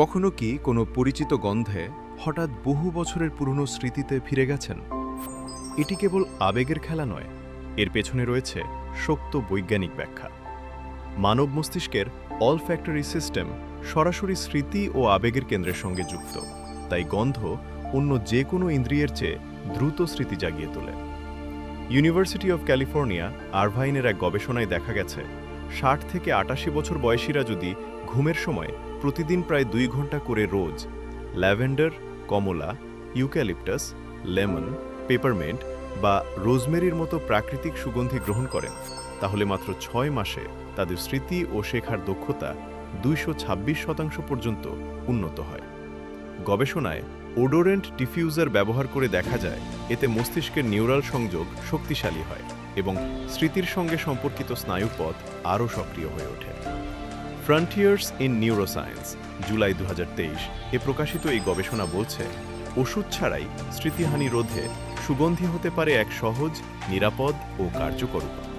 কখনো কি কোনো পরিচিত গন্ধে হঠাৎ বহু বছরের পুরনো স্মৃতিতে ফিরে গেছেন? এটি কেবল আবেগের খেলা নয়, এর পেছনে রয়েছে শক্ত বৈজ্ঞানিক ব্যাখ্যা। মানব মস্তিষ্কের অল ফ্যাক্টরি সিস্টেম সরাসরি স্মৃতি ও আবেগের কেন্দ্রের সঙ্গে যুক্ত, তাই গন্ধ অন্য যে কোনো ইন্দ্রিয়ের চেয়ে দ্রুত স্মৃতি জাগিয়ে তোলে। ইউনিভার্সিটি অফ ক্যালিফোর্নিয়া আরভাইনের এক গবেষণায় দেখা গেছে ষাট থেকে আটাশি বছর বয়সীরা যদি ঘুমের সময় প্রতিদিন প্রায় দুই ঘণ্টা করে রোজ ল্যাভেন্ডার, কমলা, ইউক্যালিপটাস, লেমন, পেপারমেন্ট বা রোজমেরির মতো প্রাকৃতিক সুগন্ধি গ্রহণ করেন, তাহলে মাত্র ছয় মাসে তাদের স্মৃতি ও শেখার দক্ষতা দুইশো ছাব্বিশ শতাংশ পর্যন্ত উন্নত হয়। গবেষণায় ওডোরেন্ট ডিফিউজার ব্যবহার করে দেখা যায়, এতে মস্তিষ্কের নিউরাল সংযোগ শক্তিশালী হয়। এবং স্মৃতির সঙ্গে সম্পর্কিত স্নায়ুপথ আরও সক্রিয় হয়ে ওঠে। ফ্রন্টিয়ার্স ইন নিউরোসায়েন্স জুলাই দু হাজার তেইশ, এ প্রকাশিত এই গবেষণা বলছে, ওষুধ ছাড়াই স্মৃতিহানি রোধে সুগন্ধি হতে পারে এক সহজ, নিরাপদ ও কার্যকর উপায়।